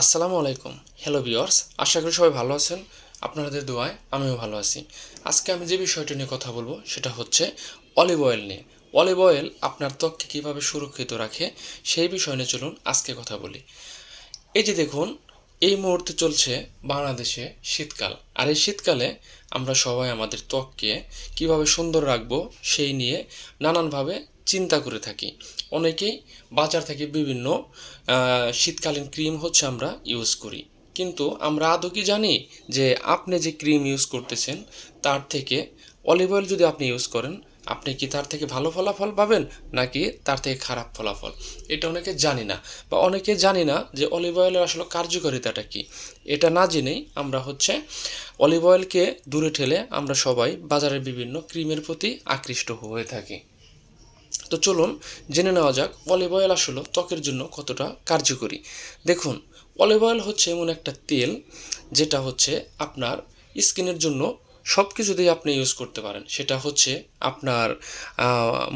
আসসালামু আলাইকুম। Hello viewers আশা করি সবাই ভালো আছেন। আপনাদের দোয়ায় আমিও ভালো আছি। আজকে আমি যে বিষয়টি নিয়ে কথা বলব, সেটা হচ্ছে অলিভ অয়েল নিয়ে। অলিভ অয়েল আপনার ত্বককে কীভাবে সুরক্ষিত রাখে, সেই বিষয় নিয়ে চলুন আজকে কথা বলি। এই যে দেখুন, এই মুহূর্তে চলছে বাংলাদেশে শীতকাল। আর এই শীতকালে আমরা সবাই আমাদের ত্বককে কীভাবে সুন্দর রাখব, সেই নিয়ে নানানভাবে চিন্তা করে থাকি। অনেকেই বাজার থেকে বিভিন্ন শীতকালীন ক্রিম হচ্ছে আমরা ইউজ করি। কিন্তু আমরা আদৌ কি জানি যে আপনি যে ক্রিম ইউজ করতেছেন, তার থেকে অলিভ অয়েল যদি আপনি ইউজ করেন, আপনি কি তার থেকে ভালো ফলাফল পাবেন, নাকি তার থেকে খারাপ ফলাফল? এটা অনেকে জানি না। বা অনেকে জানি না যে অলিভ অয়েলের আসলে কার্যকারিতাটা কি। এটা না জেনেই আমরা হচ্ছে অলিভ অয়েলকে দূরে ঠেলে আমরা সবাই বাজারের বিভিন্ন ক্রিমের প্রতি আকৃষ্ট হয়ে থাকি। তো চলুন জেনে নেওয়া যাক অলিভ অয়েল আসলে ত্বকের জন্য কতটা কার্যকরী। দেখুন অলিভ অয়েল হচ্ছে এমন একটা তেল যেটা হচ্ছে আপনার স্কিনের জন্য সব কিছুতেই আপনি ইউজ করতে পারেন। সেটা হচ্ছে আপনার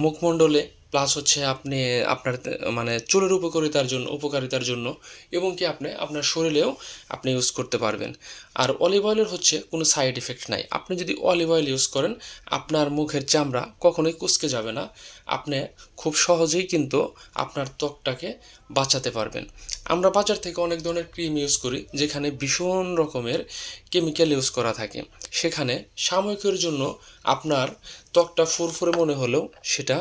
মুখমণ্ডলে প্লাস হচ্ছে আপনি, আপনার মানে চুলের উপকারিতার জন্য উপকারিতার জন্য এবং কি আপনি, আপনার শরীরেও আপনি ইউজ করতে পারবেন। আর অলিভ অয়েলের হচ্ছে কোনো সাইড এফেক্ট নাই। আপনি যদি অলিভ অয়েল ইউজ করেন, আপনার মুখের চামড়া কখনোই কুচকে যাবে না। আপনি খুব সহজেই কিন্তু আপনার ত্বকটাকে বাঁচাতে পারবেন। আমরা বাজার থেকে অনেক ধরনের ক্রিম ইউজ করি, যেখানে ভীষণ রকমের কেমিক্যাল ইউজ করা থাকে। সেখানে সাময়িকের জন্য আপনার ত্বকটা ফুরফুরে মনে হলেও সেটা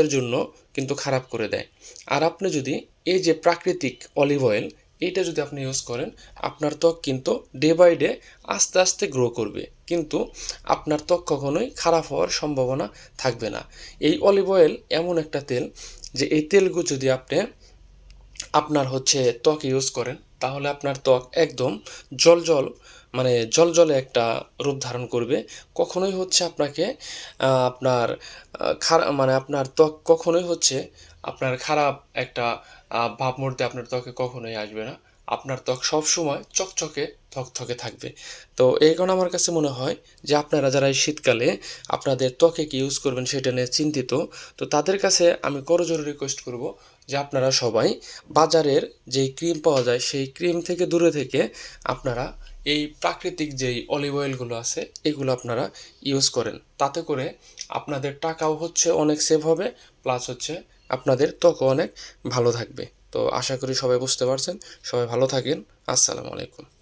ভবিষ্যতের জন্য কিন্তু খারাপ করে দেয়। আর আপনি যদি এই যে প্রাকৃতিক অলিভ অয়েল, এইটা যদি আপনি ইউজ করেন, আপনার ত্বক কিন্তু ডে বাই ডে আস্তে আস্তে গ্রো করবে। কিন্তু আপনার ত্বক কখনোই খারাপ হওয়ার সম্ভাবনা থাকবে না। এই অলিভ অয়েল এমন একটা তেল যে এই তেলগুলো যদি আপনি আপনার হচ্ছে ত্বক ইউজ করেন তাহলে আপনার ত্বক একদম জল জল মানে জল জলে একটা রূপ ধারণ করবে। কখনোই হচ্ছে আপনাকে আপনার খারাপ মানে আপনার ত্বক কখনোই হচ্ছে আপনার খারাপ একটা ভাব ভাবমূর্তি আপনার ত্বকে কখনোই আসবে না। আপনার ত্বক সবসময় চকচকে, থকথকে থাকবে। তো এই কারণে আমার কাছে মনে হয় যে আপনারা যারা এই শীতকালে আপনাদের ত্বকে কি ইউজ করবেন সেটা নিয়ে চিন্তিত, তো তাদের কাছে আমি করজোরে রিকোয়েস্ট করব যে আপনারা সবাই বাজারের যেই ক্রিম পাওয়া যায়, সেই ক্রিম থেকে দূরে থেকে আপনারা এই প্রাকৃতিক যেই অলিভ অয়েলগুলো আছে, এগুলো আপনারা ইউজ করেন। তাতে করে আপনাদের টাকাও হচ্ছে অনেক সেভ হবে প্লাস হচ্ছে আপনাদের ত্বকও অনেক ভালো থাকবে। তো আশা করি সবাই বুঝতে পারছেন। সবাই ভালো থাকেন। আসসালামু আলাইকুম।